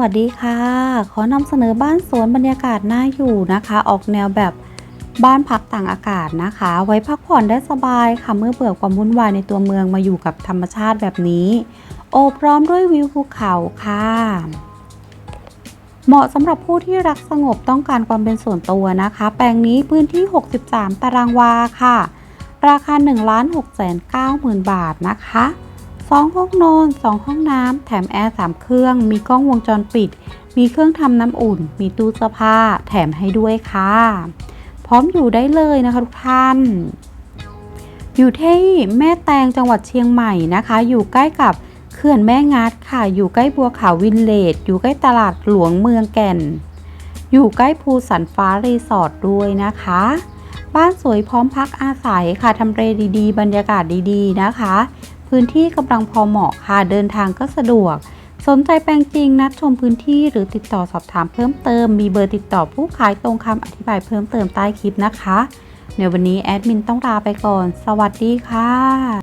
วัสดีค่ะ ขอนำเสนอบ้านสวนบรรยากาศน่าอยู่นะคะ ออกแนวแบบบ้านพักต่างอากาศนะคะ ไว้พักผ่อนได้สบายค่ะ เมื่อเบื่อความวุ่นวายในตัวเมืองมาอยู่กับธรรมชาติแบบนี้ โอบพร้อมด้วยวิวภูเขาค่ะ เหมาะสำหรับผู้ที่รักสงบต้องการความเป็นส่วนตัวนะคะ แปลงนี้พื้นที่ 63 ตารางวาค่ะ ราคา 1 6 9 0 0 0 0 บาทนะคะ 2 ห้องนอน 2 ห้องน้ำ แถมแอร์3เครื่อง มีกล้องวงจรปิด มีเครื่องทำน้ำอุ่น มีตู้เสื้อผ้า แถมให้ด้วยค่ะ พร้อมอยู่ได้เลยนะคะทุกท่าน อยู่ที่แม่แตงจังหวัดเชียงใหม่นะคะ อยู่ใกล้กับเขื่อนแม่งัดค่ะ อยู่ใกล้บัวขาววินเลจอยู่ใกล้ตลาดหลวงเมืองแก่น อยู่ใกล้ภูสันฟ้ารีสอร์ทด้วยนะคะ บ้านสวยพร้อมพักอาศัยค่ะทำเลดีๆ บรรยากาศดีๆนะคะ พื้นที่กำลังพอเหมาะค่ะเดินทางก็สะดวก สนใจแปลงจริงนัดชมพื้นที่หรือติดต่อสอบถามเพิ่มเติม มีเบอร์ติดต่อผู้ขายตรงคำอธิบายเพิ่มเติมใต้คลิปนะคะ ในวันนี้แอดมินต้องลาไปก่อน สวัสดีค่ะ